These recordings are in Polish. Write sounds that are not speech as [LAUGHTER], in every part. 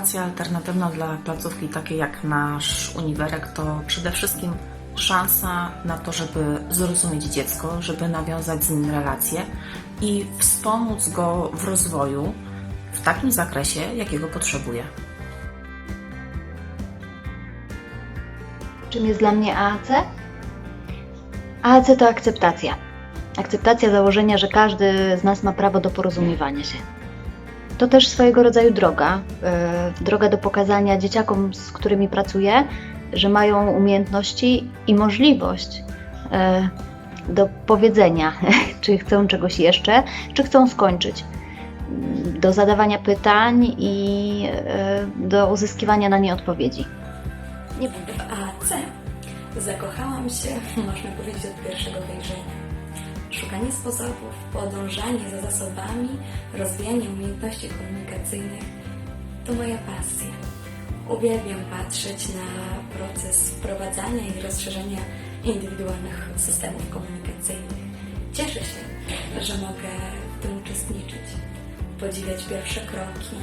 Komunikacja alternatywna dla placówki takiej jak nasz uniwerek to przede wszystkim szansa na to, żeby zrozumieć dziecko, żeby nawiązać z nim relacje i wspomóc go w rozwoju w takim zakresie, jakiego potrzebuje. Czym jest dla mnie AAC? AAC to akceptacja. Akceptacja założenia, że każdy z nas ma prawo do porozumiewania się. To też swojego rodzaju droga. e, Droga do pokazania dzieciakom, z którymi pracuję, że mają umiejętności i możliwość e, do powiedzenia, [LAUGHS] czy chcą czegoś jeszcze, czy chcą skończyć. Do zadawania pytań i e, do uzyskiwania na nie odpowiedzi. Nie W AC zakochałam się, można powiedzieć, od pierwszego wejrzenia. Szukanie sposobów, podążanie za zasobami, rozwijanie umiejętności komunikacyjnych to moja pasja. Uwielbiam patrzeć na proces wprowadzania i rozszerzenia indywidualnych systemów komunikacyjnych. Cieszę się, że mogę w tym uczestniczyć, podziwiać pierwsze kroki,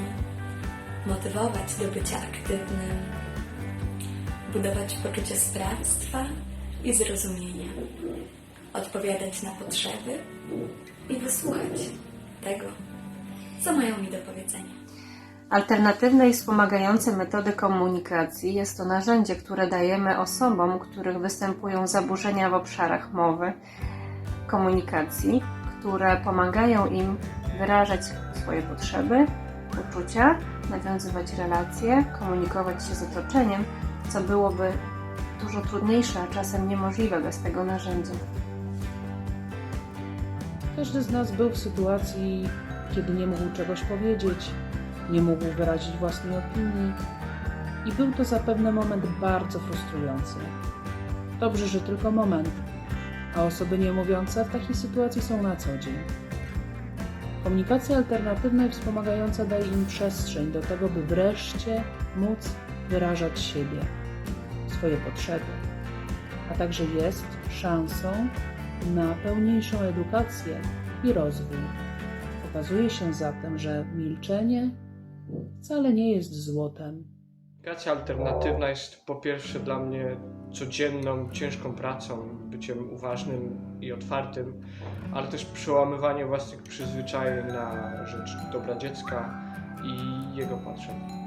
motywować do bycia aktywnym, budować poczucie sprawstwa i zrozumienia, odpowiadać na potrzeby i wysłuchać tego, co mają mi do powiedzenia. Alternatywne i wspomagające metody komunikacji jest to narzędzie, które dajemy osobom, których występują zaburzenia w obszarach mowy, komunikacji, które pomagają im wyrażać swoje potrzeby, uczucia, nawiązywać relacje, komunikować się z otoczeniem, co byłoby dużo trudniejsze, a czasem niemożliwe bez tego narzędzia. Każdy z nas był w sytuacji, kiedy nie mógł czegoś powiedzieć, nie mógł wyrazić własnej opinii i był to zapewne moment bardzo frustrujący. Dobrze, że tylko moment, a osoby niemówiące w takiej sytuacji są na co dzień. Komunikacja alternatywna i wspomagająca daje im przestrzeń do tego, by wreszcie móc wyrażać siebie, swoje potrzeby, a także jest szansą na pełniejszą edukację i rozwój. Okazuje się zatem, że milczenie wcale nie jest złotem. Komunikacja alternatywna jest po pierwsze dla mnie codzienną, ciężką pracą, byciem uważnym i otwartym, ale też przełamywanie własnych przyzwyczajeń na rzecz dobra dziecka i jego potrzeb.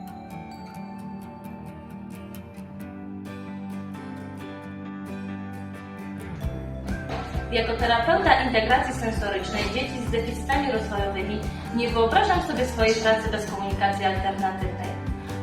Jako terapeuta integracji sensorycznej dzieci z deficytami rozwojowymi nie wyobrażam sobie swojej pracy bez komunikacji alternatywnej.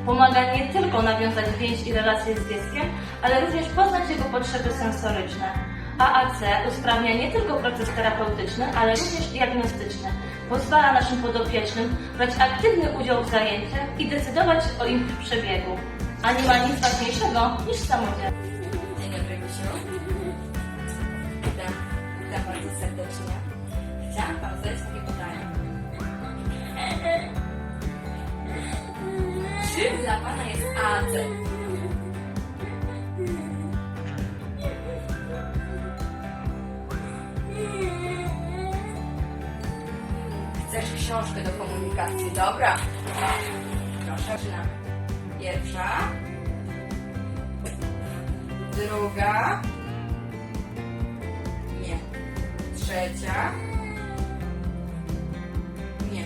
Pomaga nie tylko nawiązać więź i relacje z dzieckiem, ale również poznać jego potrzeby sensoryczne. AAC usprawnia nie tylko proces terapeutyczny, ale również diagnostyczny. Pozwala naszym podopiecznym brać aktywny udział w zajęciach i decydować o ich przebiegu. A nie ma nic ważniejszego niż samodzielność. Chcesz książkę do komunikacji? Dobra. Proszę, zaczynamy. Pierwsza. Druga. Nie. Trzecia. Nie.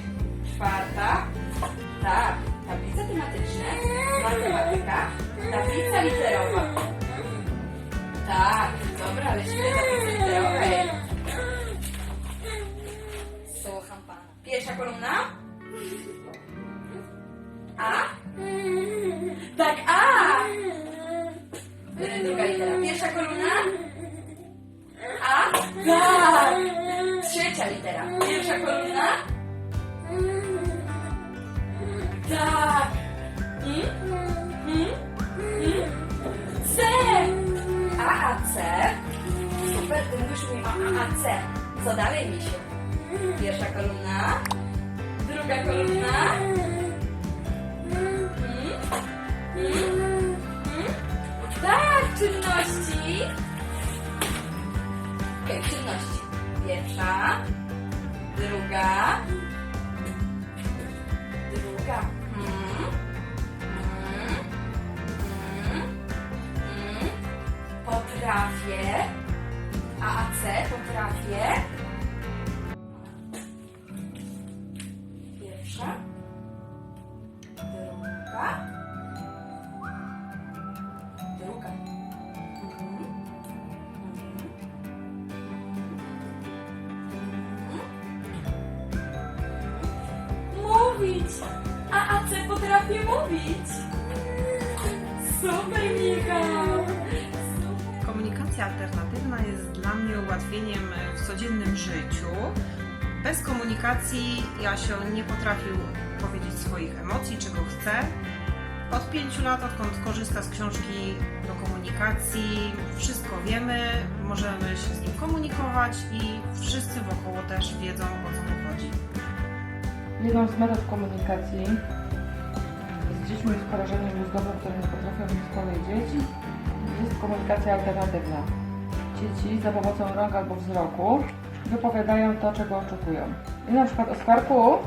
Czwarta. Tak. Tablice tematyczne. Matematyka. Tablica literowa. Tak. Dobra, lecimy do tablicy kolumna. A? Tak, A! Druga litera. Pierwsza kolumna. A? Tak! Trzecia litera. Pierwsza kolumna. Tak! Mm? Mm? Mm? C! A, A, C. Super, ty mówisz mi A, A, C. Co dalej, misiu? Pierwsza kolumna piłka kolumna. Tak, czynności. Okay, czynności. Pierwsza, druga, druga. Mhm. Potrafię. A, A, C, potrafię. pierwsza, druga, druga. Mhm. Mhm. Mhm. Mówić! A AC potrafię mówić! Super, Michał! Komunikacja alternatywna jest dla mnie ułatwieniem w codziennym życiu. Bez komunikacji Jasio nie potrafił powiedzieć swoich emocji, czego chce. Od pięciu lat, odkąd korzysta z książki do komunikacji, wszystko wiemy, możemy się z nim komunikować i wszyscy wokoło też wiedzą o co mu chodzi. Jedną z metod komunikacji z dziećmi z porażeniem mózgowym, które nie potrafią nic powiedzieć, jest komunikacja alternatywna. Dzieci za pomocą rąk albo wzroku wypowiadają to, czego oczekują. I na przykład Oskarku,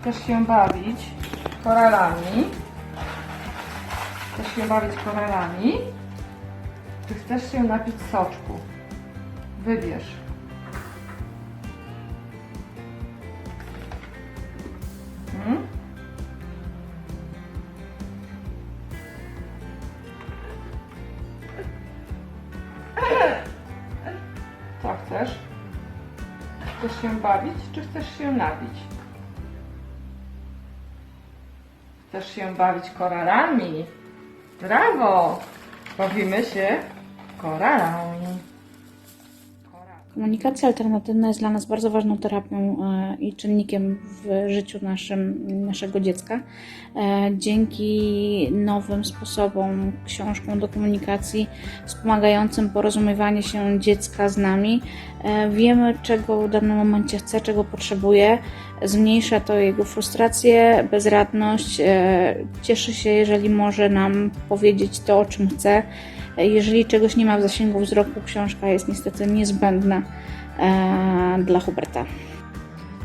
chcesz się bawić koralami, chcesz się bawić koralami, czy chcesz się napić soczku? Wybierz. Hmm? Co chcesz? Chcesz się bawić, czy chcesz się napić? Chcesz się bawić koralami? Brawo! Bawimy się koralami. Komunikacja alternatywna jest dla nas bardzo ważną terapią e, i czynnikiem w życiu naszym, naszego dziecka. E, Dzięki nowym sposobom, książkom do komunikacji wspomagającym porozumiewanie się dziecka z nami, e, wiemy, czego w danym momencie chce, czego potrzebuje. Zmniejsza to jego frustrację, bezradność. Cieszy się, jeżeli może nam powiedzieć to, o czym chce. Jeżeli czegoś nie ma w zasięgu wzroku, książka jest niestety niezbędna e, dla Huberta.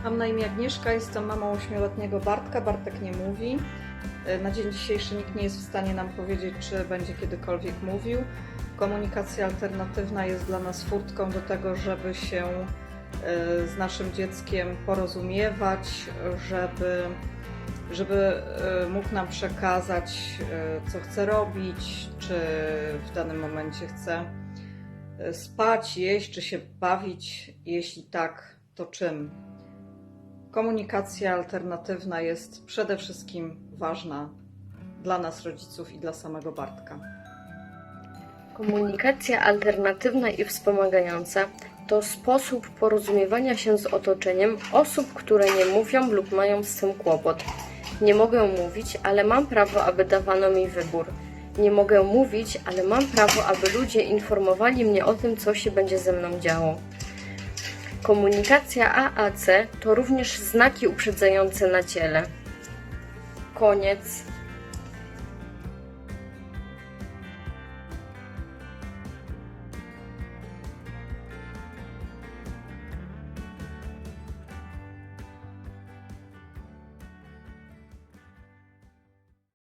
Mam na imię Agnieszka, jestem mamą ośmioletniego Bartka. Bartek nie mówi. E, Na dzień dzisiejszy nikt nie jest w stanie nam powiedzieć, czy będzie kiedykolwiek mówił. Komunikacja alternatywna jest dla nas furtką do tego, żeby się e, z naszym dzieckiem porozumiewać, żeby, żeby e, mógł nam przekazać, e, co chce robić, czy w danym momencie chce e, spać, jeść, czy się bawić. Jeśli tak, to czym? Komunikacja alternatywna jest przede wszystkim ważna dla nas, rodziców i dla samego Bartka. Komunikacja alternatywna i wspomagająca to sposób porozumiewania się z otoczeniem osób, które nie mówią lub mają z tym kłopot. Nie mogę mówić, ale mam prawo, aby dawano mi wybór. Nie mogę mówić, ale mam prawo, aby ludzie informowali mnie o tym, co się będzie ze mną działo. Komunikacja AAC to również znaki uprzedzające na ciele. Koniec.